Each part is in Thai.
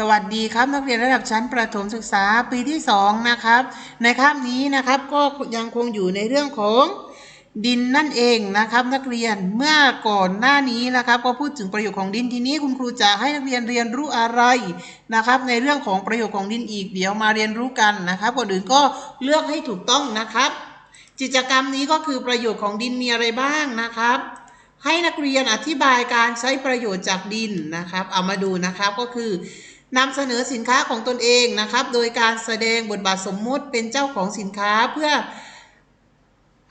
สวัสดีครับนักเรียนระดับชั้นประถมศึกษาปีที่ 2 นะครับ ในคาบนี้นะครับก็ยังคงอยู่ในเรื่องของดินนั่นเองนะครับ นักเรียนเมื่อก่อนหน้านี้นะครับ ก็พูดถึงประโยชน์ของดินทีนี้คุณครูจะให้นักเรียนเรียนรู้อะไรนะครับ ในเรื่องของประโยชน์ของดินอีกเดี๋ยวมาเรียนรู้กันนะครับก่อนอื่นก็เลือกให้ถูกต้องนะครับ กิจกรรมนี้ก็คือประโยชน์ของดินมีอะไรบ้างนะครับให้นักเรียนอธิบายการใช้ประโยชน์จากดินนะครับ เอามาดูนะครับก็คือ นำเสนอสินค้าของตนเองนะครับ โดยการแสดงบทบาทสมมุติเป็นเจ้าของสินค้าเพื่อ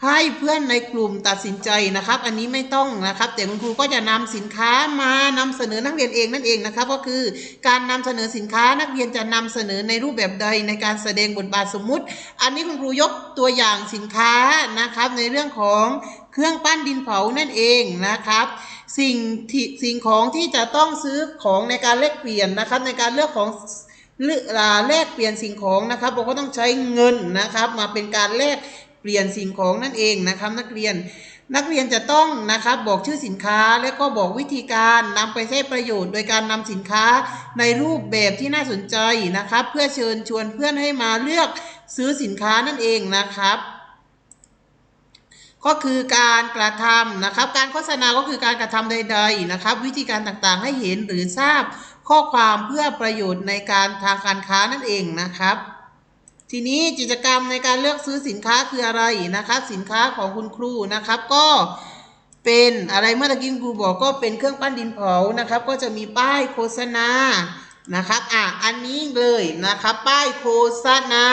ให้เพื่อนในกลุ่มตัดสินใจนะครับ อันนี้ไม่ต้องนะครับ แต่คุณครูก็จะนำสินค้ามานำเสนอนักเรียนเองนั่นเองนะครับ ก็คือการนำเสนอสินค้านักเรียนจะนำเสนอในรูปแบบใดในการแสดงบทบาทสมมุติ อันนี้คุณครูยกตัวอย่างสินค้านะครับ ในเรื่องของเครื่องปั้นดินเผานั่นเองนะครับ สิ่งที่สิ่งของที่จะต้องซื้อของในการแลกเปลี่ยนนะครับ ในการเลือกของเลือกอ่าแลกเปลี่ยนสิ่งของนะครับเราก็ต้องใช้เงินนะครับ มาเป็นการแลก เปลี่ยนสิ่งของนั่นเองนะครับนักเรียน นักเรียนจะต้องนะครับบอกชื่อสินค้าและก็บอกวิธีการนำไปใช้ประโยชน์ โดยการนำสินค้าในรูปแบบที่น่าสนใจนะครับ เพื่อเชิญชวนเพื่อนให้มาเลือกซื้อสินค้านั่นเองนะครับก็คือการกระทำนะครับ การโฆษณาก็คือการกระทำใด ๆนะครับ วิธีการต่างๆให้เห็นหรือทราบข้อความเพื่อประโยชน์ในการทางการค้านั่นเองนะครับ ทีนี้กิจกรรมในการเลือกซื้อสินค้าคืออะไรนะครับ สินค้าของคุณครูนะครับ ก็เป็นอะไรเมื่อตะกี้คุณครูบอกก็เป็นเครื่องปั้นดินเผานะครับ ก็จะมีป้ายโฆษณานะครับอะอันนี้เลยนะครับ ป้ายโฆษณา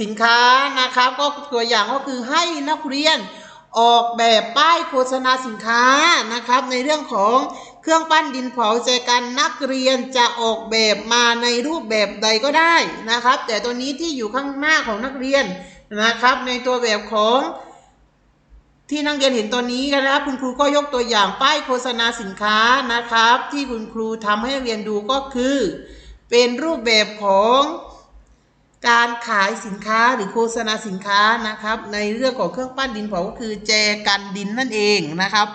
สินค้านะครับ ก็ตัวอย่างก็คือให้นักเรียน ออกแบบป้ายโฆษณาสินค้านะครับ ในเรื่องของเครื่องปั้นดินเผาใจกันนักเรียนจะออกแบบมาในรูปแบบใดก็ได้นะครับ แต่ตัวนี้ที่อยู่ข้างหน้าของนักเรียนนะครับ ในตัวแบบของที่นักเรียนเห็นตัวนี้กันนะครับคุณครูก็ยกตัวอย่างป้ายโฆษณาสินค้านะครับ ที่คุณครูทำให้นักเรียนดูก็คือ เป็นรูปแบบของ การขายสินค้าหรือโฆษณาสินค้านะครับ ในเรื่องของเครื่องปั้นดินเผาก็คือแจกันดินนั่นเองนะครับ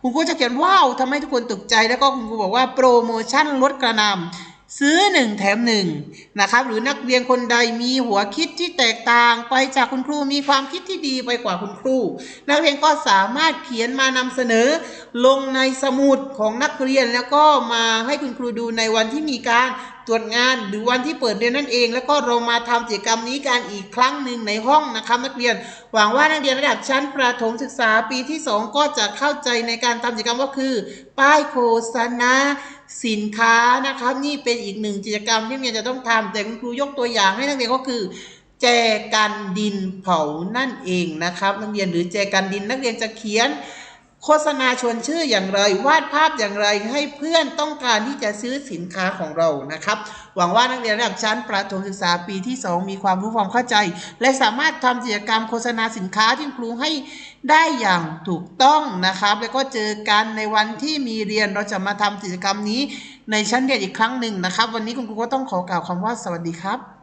คุณครูจะเขียนว้าวทำให้ทุกคนตกใจแล้วก็คุณครูบอกว่าโปรโมชั่นลดกระนำซื้อหนึ่งแถมหนึ่งนะครับหรือนักเรียนคนใดมีหัวคิดที่แตกต่างไปจากคุณครูมีความคิดที่ดีไปกว่าคุณครู นักเรียนก็สามารถเขียนมานำเสนอ ลงในสมุดของนักเรียนแล้วก็มาให้คุณครูดูในวันที่มีการ ตรวจงานหรือวันที่เปิดเรียนนั่นเอง แล้วก็เรามาทำกิจกรรมนี้กันอีกครั้งหนึ่งในห้องนะครับนักเรียน หวังว่านักเรียนระดับชั้นประถมศึกษาปีที่ 2 ก็จะเข้าใจในการทำกิจกรรมก็คือ ป้ายโฆษณาสินค้านะครับนี่เป็นอีกหนึ่งกิจกรรมที่นักเรียนจะต้องทำแต่คุณครูยกตัวอย่างให้นักเรียนก็คือแจกันดินเผานั่นเองนะครับ นักเรียนหรือแจกันดินนักเรียนจะเขียน โฆษณาชวนชื่ออย่างไร วาดภาพอย่างไรให้เพื่อนต้องการที่จะซื้อสินค้าของเรานะครับ หวังว่านักเรียนระดับชั้นประถมศึกษาปีที่ 2 มีความรู้ความเข้าใจ และสามารถทำกิจกรรมโฆษณาสินค้าที่ครูให้ได้อย่างถูกต้องนะครับ แล้วก็เจอกันในวันที่มีเรียนเราจะมาทำกิจกรรมนี้ในชั้นเรียนอีกครั้งหนึ่งนะครับ วันนี้คุณครูก็ต้องขอกล่าวคำว่าสวัสดีครับ